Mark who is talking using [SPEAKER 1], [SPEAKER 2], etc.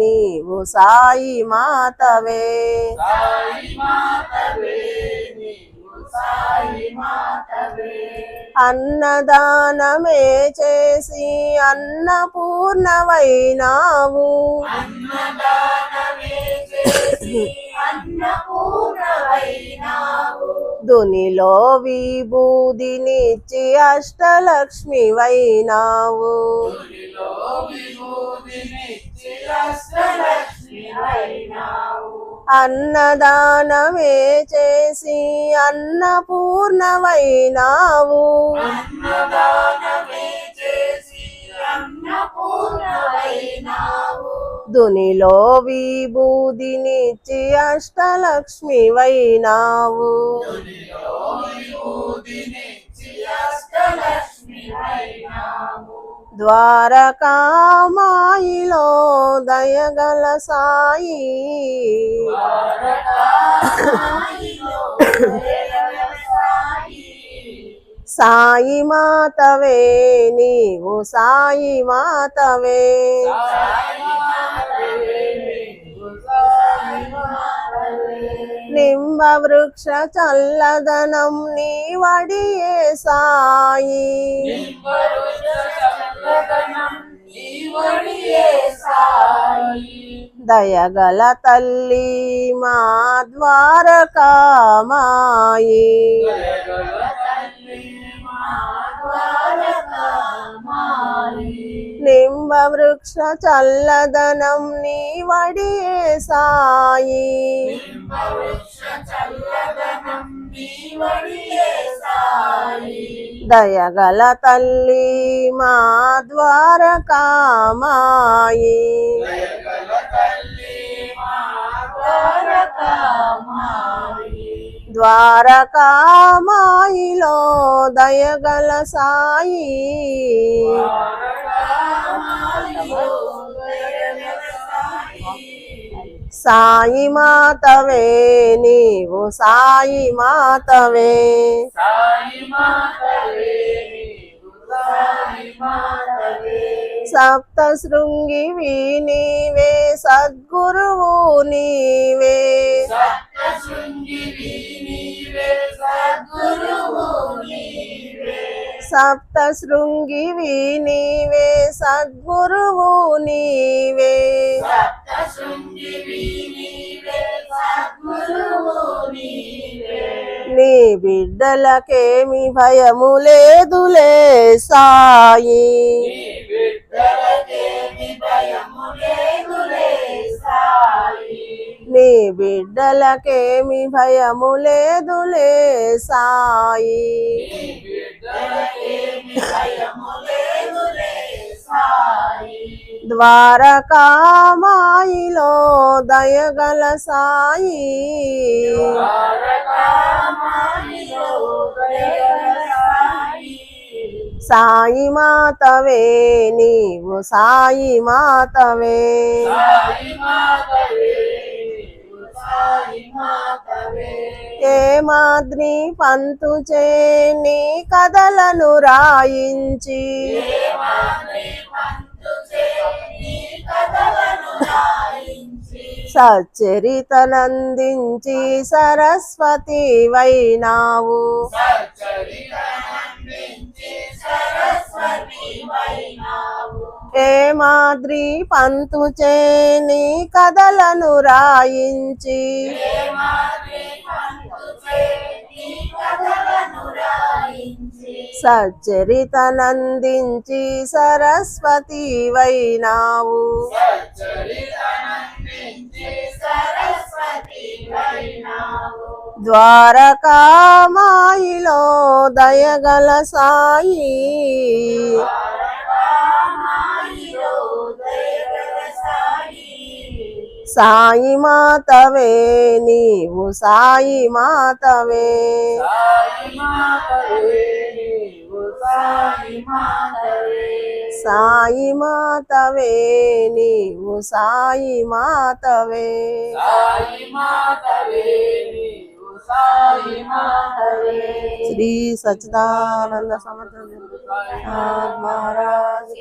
[SPEAKER 1] నీవు సాయి మాతవే. అన్నదానమే చేసి అన్నపూర్ణవైనావు దునిలో విభూదినిచ్చి
[SPEAKER 2] అష్టలక్ష్మి వైనావు
[SPEAKER 1] అన్నదానమే చేసి అన్నపూర్ణవైనావు దునిలో విభూదినిచ్చి
[SPEAKER 2] విభూతినిచ్చి అష్టలక్ష్మివైనావు
[SPEAKER 1] ద్వారకామాయిలో దయగల సాయి.
[SPEAKER 2] సాయి
[SPEAKER 1] మాతవే నీవు సాయి మాతవే. నింబ వృక్ష చల్లదనం నీ వడియే సాయి. దయగల తల్లి మా ద్వారకామాయి.
[SPEAKER 2] తల్లి మా ద్వారకామాయి.
[SPEAKER 1] వృక్ష చల్లదనం నీ వడియే సాయి. దయగల మా ద్వారకామాయి
[SPEAKER 2] తల్లి మా ద్వారకామాయి.
[SPEAKER 1] ద్వారకామాయిలో దయగల సాయి.
[SPEAKER 2] సాయి
[SPEAKER 1] మాతవే నీవు సాయి మాతవే. సప్త శృంగివి నీవే సద్గురువు నీవే.
[SPEAKER 2] సప్త శృంగివి నీవే. సద్గురువు నీవే.
[SPEAKER 1] సప్త శృంగివి నీవే సద్గురువు నీవే
[SPEAKER 2] సప్త శృంగివి నీవే సద్గురువు నీవే
[SPEAKER 1] నీ బిడ్డలకేమి భయము లేదులే సాయి.
[SPEAKER 2] నీ బిడ్డలకేమి భయము లేదులే సాయి.
[SPEAKER 1] నీ బిడ్డలకేమి భయము లేదులే సాయి
[SPEAKER 2] నీ బిడ్డలకేమి భయము లేదులే సాయి
[SPEAKER 1] ద్వారకామాయిలో దయగల సాయి
[SPEAKER 2] సాయి
[SPEAKER 1] మాతవే నీవు సాయి మాతవే
[SPEAKER 2] సాయి మాతవే నీవు సాయి మాతవే.
[SPEAKER 1] ఏ మాద్రి పంతు చే నీ కథలను రాయించి. సచ్చరితనందించి సరస్వతి వైనావు. ఏ మాద్రి పంతు చేని కథలను రాయించి. సచ్చరితనందించి సరస్వతి వైనావు.
[SPEAKER 2] సచ్చరితనందించి సరస్వతి వైనావు
[SPEAKER 1] ద్వారకామాయిలో దయగల సాయి
[SPEAKER 2] ద్వారకామాయిలో దయగల సాయి
[SPEAKER 1] సాయి మాతవే నీవు సాయి మాతవే
[SPEAKER 2] సాయి మాతవే నీవు సాయి మాతవే
[SPEAKER 1] సాయి మాతవే నీవు సాయి మాతవే. శ్రీ సచ్చిదానంద సమర్థ
[SPEAKER 2] మహారాజ్